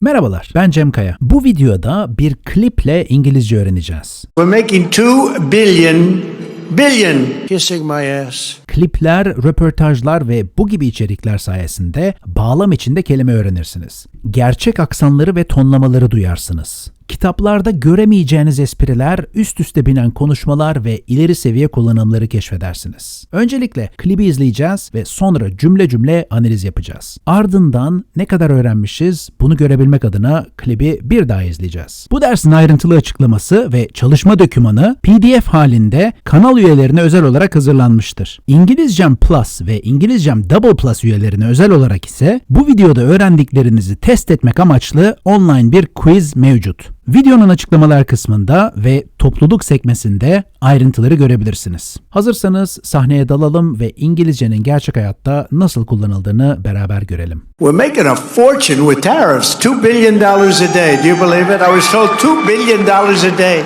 Merhabalar, ben Cem Kaya. Bu videoda bir kliple İngilizce öğreneceğiz. We're making two billion, billion, kissing my ass. Klipler, röportajlar ve bu gibi içerikler sayesinde bağlam içinde kelime öğrenirsiniz. Gerçek aksanları ve tonlamaları duyarsınız. Kitaplarda göremeyeceğiniz espriler, üst üste binen konuşmalar ve ileri seviye kullanımları keşfedersiniz. Öncelikle klibi izleyeceğiz ve sonra cümle cümle analiz yapacağız. Ardından ne kadar öğrenmişiz bunu görebilmek adına klibi bir daha izleyeceğiz. Bu dersin ayrıntılı açıklaması ve çalışma dokümanı PDF halinde kanal üyelerine özel olarak hazırlanmıştır. İngilizcem Plus ve İngilizcem Double Plus üyelerine özel olarak ise bu videoda öğrendiklerinizi test etmek amaçlı online bir quiz mevcut. Videonun açıklamalar kısmında ve topluluk sekmesinde ayrıntıları görebilirsiniz. Hazırsanız sahneye dalalım ve İngilizcenin gerçek hayatta nasıl kullanıldığını beraber görelim. We're making a fortune with tariffs, $2 billion a day. Do you believe it? I was told $2 billion a day.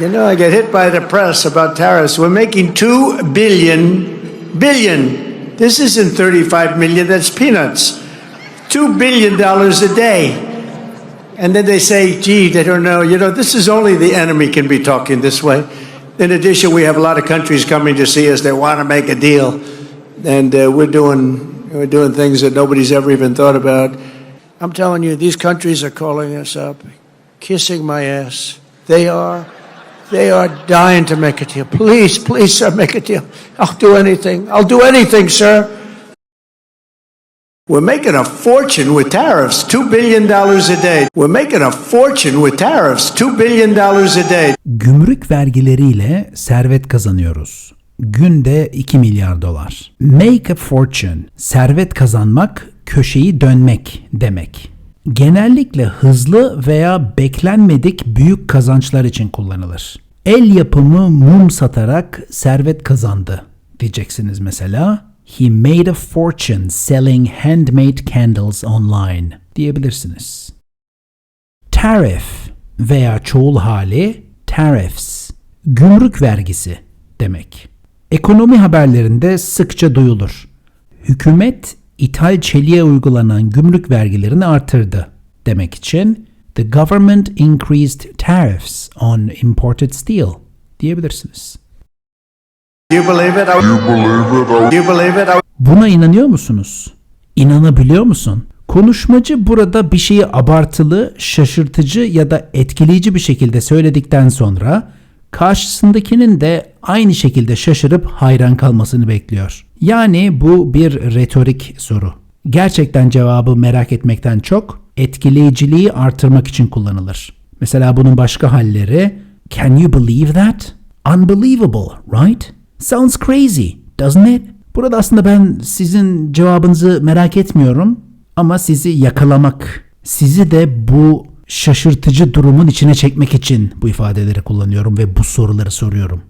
You know, I get hit by the press about tariffs. We're making $2 billion, billion. This isn't 35 million, that's peanuts. $2 billion a day. And then they say, gee, they don't know. You know, this is only the enemy can be talking this way. In addition, we have a lot of countries coming to see us. They want to make a deal. And uh, we're doing we're doing things that nobody's ever even thought about. I'm telling you, these countries are calling us up, kissing my ass. They are. They are dying to make a deal. Please, please, sir, make a deal. I'll do anything. I'll do anything, sir. We're making a fortune with tariffs, $2 billion a day. We're making a fortune with tariffs, $2 billion a day. Gümrük vergileriyle servet kazanıyoruz. Günde 2 milyar dolar. Make a fortune, servet kazanmak, köşeyi dönmek demek. Genellikle hızlı veya beklenmedik büyük kazançlar için kullanılır. El yapımı mum satarak servet kazandı diyeceksiniz mesela. He made a fortune selling handmade candles online diyebilirsiniz. Tariff veya çoğul hali tariffs, gümrük vergisi demek. Ekonomi haberlerinde sıkça duyulur. Hükümet ithal çeliğe uygulanan gümrük vergilerini artırdı demek için the government increased tariffs on imported steel diyebilirsiniz. Do you believe it? I- Do you believe it? I- Buna inanıyor musunuz? İnanabiliyor musun? Konuşmacı burada bir şeyi abartılı, şaşırtıcı ya da etkileyici bir şekilde söyledikten sonra karşısındakinin de aynı şekilde şaşırıp hayran kalmasını bekliyor. Yani bu bir retorik soru. Gerçekten cevabı merak etmekten çok etkileyiciliği artırmak için kullanılır. Mesela bunun başka halleri Can you believe that? Unbelievable, right? Sounds crazy, doesn't it? Burada aslında ben sizin cevabınızı merak etmiyorum ama sizi yakalamak, sizi de bu şaşırtıcı durumun içine çekmek için bu ifadeleri kullanıyorum ve bu soruları soruyorum.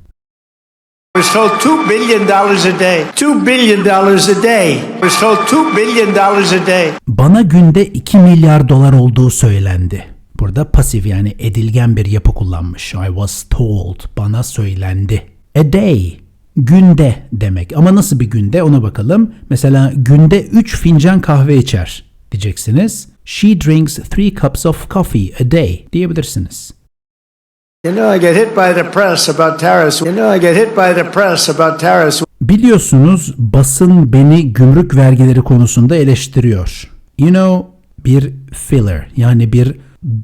Was told $2 billion a day. $2 billion a day. Was told $2 billion a day. Bana günde 2 milyar dolar olduğu söylendi. Burada pasif yani edilgen bir yapı kullanmış. I was told. Bana söylendi. A day. Günde demek. Ama nasıl bir günde ona bakalım. Mesela günde 3 fincan kahve içer diyeceksiniz. She drinks 3 cups of coffee a day diyebilirsiniz. You know, I get hit by the press about tariffs. You know, I get hit by the press about tariffs. Biliyorsunuz basın beni gümrük vergileri konusunda eleştiriyor. You know bir filler yani bir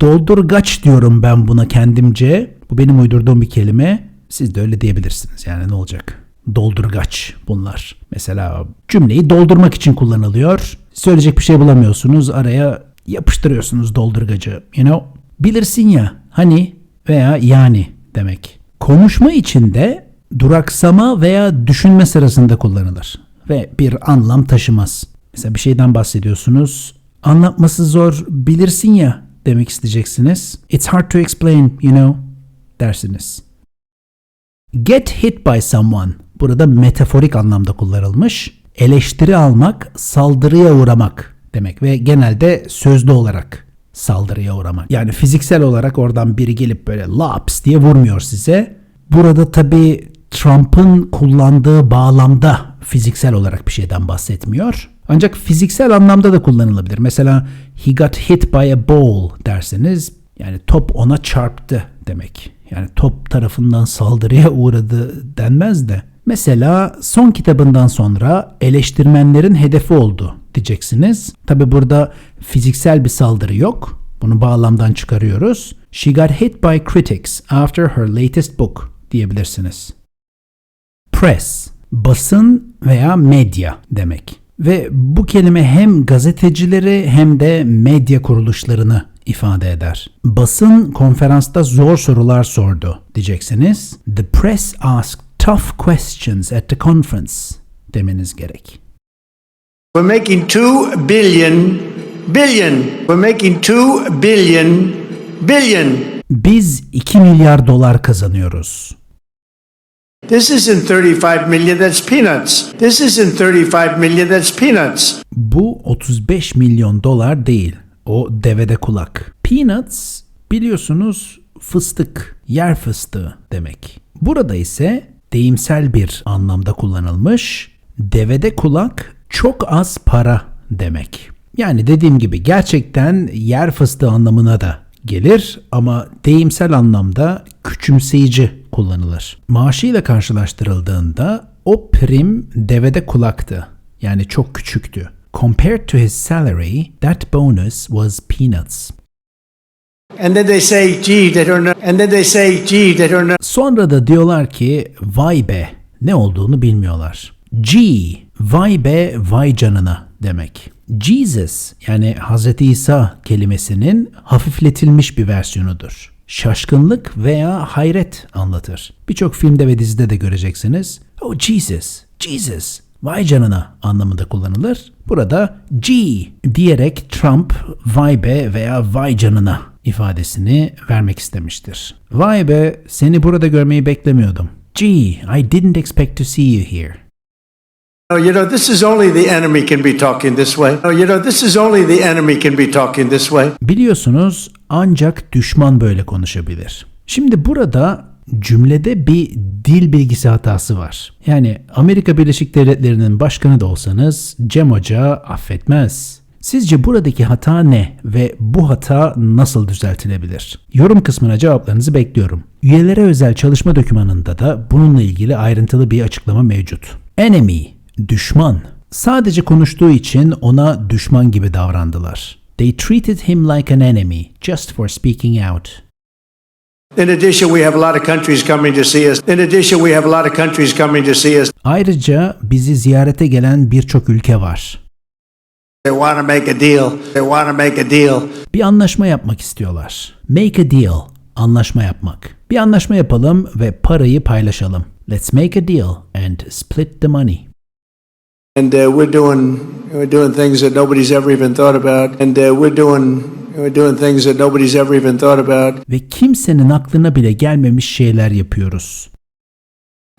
doldurgaç diyorum ben buna kendimce. Bu benim uydurduğum bir kelime. Siz de öyle diyebilirsiniz yani ne olacak? Doldurgaç bunlar. Mesela cümleyi doldurmak için kullanılıyor. Söyleyecek bir şey bulamıyorsunuz. Araya yapıştırıyorsunuz doldurgacı. You know? Bilirsin ya hani veya yani demek. Konuşma içinde duraksama veya düşünme sırasında kullanılır ve bir anlam taşımaz. Mesela bir şeyden bahsediyorsunuz. Anlatması zor bilirsin ya demek isteyeceksiniz. It's hard to explain, you know dersiniz. Get hit by someone burada metaforik anlamda kullanılmış. Eleştiri almak, saldırıya uğramak demek ve genelde sözlü olarak saldırıya uğramak. Yani fiziksel olarak oradan biri gelip böyle laps diye vurmuyor size. Burada tabii Trump'ın kullandığı bağlamda fiziksel olarak bir şeyden bahsetmiyor. Ancak fiziksel anlamda da kullanılabilir. Mesela he got hit by a ball derseniz yani top ona çarptı demek. Yani top tarafından saldırıya uğradı denmez de. Mesela son kitabından sonra eleştirmenlerin hedefi oldu diyeceksiniz. Tabi burada fiziksel bir saldırı yok. Bunu bağlamdan çıkarıyoruz. She got hit by critics after her latest book diyebilirsiniz. Press, basın veya medya demek. Ve bu kelime hem gazetecileri hem de medya kuruluşlarını ifade eder. Basın konferansta zor sorular sordu diyeceksiniz. The press asked tough questions at the conference demeniz gerek. We're making two billion, billion. We're making two billion, billion. Biz 2 milyar dolar kazanıyoruz. This isn't 35 million, that's peanuts. This isn't 35 million, that's peanuts. Bu 35 milyon dolar değil. O devede kulak. Peanuts biliyorsunuz fıstık, yer fıstığı demek. Burada ise deyimsel bir anlamda kullanılmış. Devede kulak çok az para demek. Yani dediğim gibi gerçekten yer fıstığı anlamına da gelir ama deyimsel anlamda küçümseyici kullanılır. Maaşıyla karşılaştırıldığında o prim devede kulaktı. Yani çok küçüktü. Compared to his salary, that bonus was peanuts. And then they say, gee, they don't know. And then they say, gee, they don't know. Sonra da diyorlar ki vay be ne olduğunu bilmiyorlar. G, vay be vay canına demek. Jesus yani Hz. İsa kelimesinin hafifletilmiş bir versiyonudur. Şaşkınlık veya hayret anlatır. Birçok filmde ve dizide de göreceksiniz. Oh Jesus, Jesus, vay canına anlamında kullanılır. Burada G diyerek Trump vay be veya vay canına ifadesini vermek istemiştir. Vay be seni burada görmeyi beklemiyordum. Gee, I didn't expect to see you here. Oh, you know, this is only the enemy can be talking this way. Oh, you know, this is only the enemy can be talking this way. Biliyorsunuz ancak düşman böyle konuşabilir. Şimdi burada cümlede bir dil bilgisi hatası var. Yani Amerika Birleşik Devletleri'nin başkanı da olsanız Cem Hoca affetmez. Sizce buradaki hata ne ve bu hata nasıl düzeltilebilir? Yorum kısmına cevaplarınızı bekliyorum. Üyelere özel çalışma dokümanında da bununla ilgili ayrıntılı bir açıklama mevcut. Enemy, düşman. Sadece konuştuğu için ona düşman gibi davrandılar. They treated him like an enemy just for speaking out. In addition, we have a lot of countries coming to see us. In addition, we have a lot of countries coming to see us. Ayrıca bizi ziyarete gelen birçok ülke var. They want to make a deal. They want to make a deal. Bir anlaşma yapmak istiyorlar. Make a deal, anlaşma yapmak. Bir anlaşma yapalım ve parayı paylaşalım. Let's make a deal and split the money. And uh, we're doing we're doing things that nobody's ever even thought about. And uh, we're doing we're doing things that nobody's ever even thought about. Ve kimsenin aklına bile gelmemiş şeyler yapıyoruz.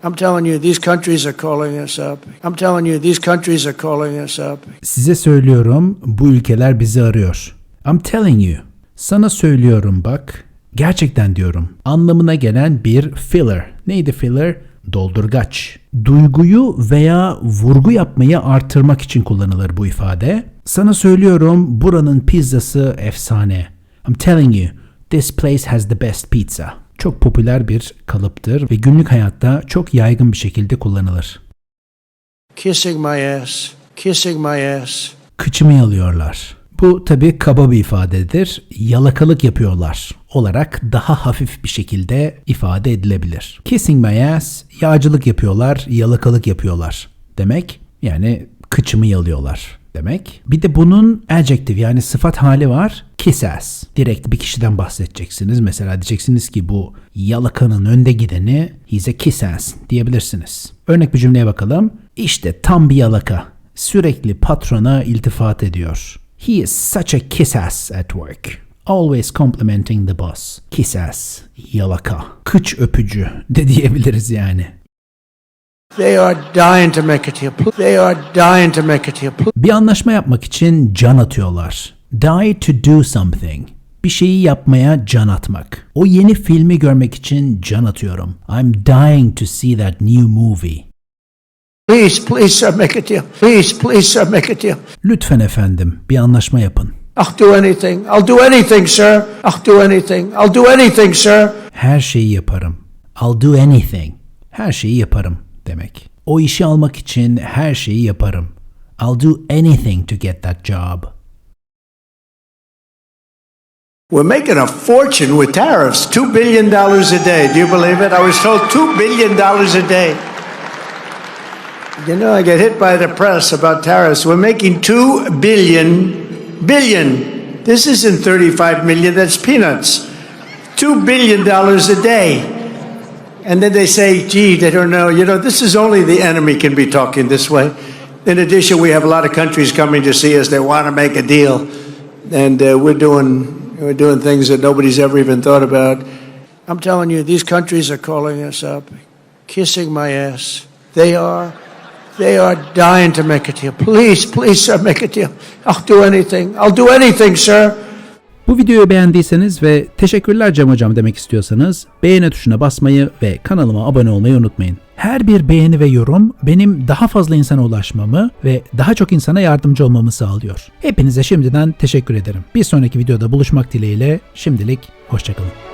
I'm telling you, these countries are calling us up. I'm telling you, these countries are calling us up. Size söylüyorum, bu ülkeler bizi arıyor. I'm telling you. Sana söylüyorum bak. Gerçekten diyorum. Anlamına gelen bir filler. Neydi filler? Doldurgaç. Duyguyu veya vurgu yapmayı artırmak için kullanılır bu ifade. Sana söylüyorum buranın pizzası efsane. I'm telling you, this place has the best pizza. Çok popüler bir kalıptır ve günlük hayatta çok yaygın bir şekilde kullanılır. Kissing my ass. Kissing my ass. kıçımı yalıyorlar. Bu tabi kaba bir ifadedir. Yalakalık yapıyorlar olarak daha hafif bir şekilde ifade edilebilir. Kissing my ass, yağcılık yapıyorlar, yalakalık yapıyorlar demek. Yani kıçımı yalıyorlar demek. Bir de bunun adjective yani sıfat hali var. Kiss ass. Direkt bir kişiden bahsedeceksiniz. Mesela diyeceksiniz ki bu yalakanın önde gideni he's a kiss ass diyebilirsiniz. Örnek bir cümleye bakalım. İşte tam bir yalaka. Sürekli patrona iltifat ediyor. He is such a kiss ass at work. Always complimenting the boss. Kiss ass, yalaka, kıç öpücü de diyebiliriz yani. They are dying to make a deal. They are dying to make a deal. Bir anlaşma yapmak için can atıyorlar. Die to do something. Bir şeyi yapmaya can atmak. O yeni filmi görmek için can atıyorum. I'm dying to see that new movie. Please, please, sir, make a deal. Please, please, sir, make a deal. Lütfen efendim bir anlaşma yapın. I'll do anything. I'll do anything, sir. I'll do anything. I'll do anything, sir. Her şeyi yaparım. I'll do anything. Her şeyi yaparım demek. O işi almak için her şeyi yaparım. I'll do anything to get that job. We're making a fortune with tariffs. $2 billion a day. Do you believe it? I was told $2 billion a day. You know, I get hit by the press about tariffs. We're making 2 billion, billion. This isn't 35 million, that's peanuts. $2 billion a day. And then they say, gee, they don't know. You know, this is only the enemy can be talking this way. In addition, we have a lot of countries coming to see us. They want to make a deal. And uh, we're doing, we're doing things that nobody's ever even thought about. I'm telling you, these countries are calling us up, kissing my ass. They are. They are dying to make a deal. Please, please, sir, make a deal. I'll do anything. I'll do anything, sir. Bu videoyu beğendiyseniz ve teşekkürler Cem Hocam demek istiyorsanız beğeni tuşuna basmayı ve kanalıma abone olmayı unutmayın. Her bir beğeni ve yorum benim daha fazla insana ulaşmamı ve daha çok insana yardımcı olmamı sağlıyor. Hepinize şimdiden teşekkür ederim. Bir sonraki videoda buluşmak dileğiyle şimdilik hoşçakalın.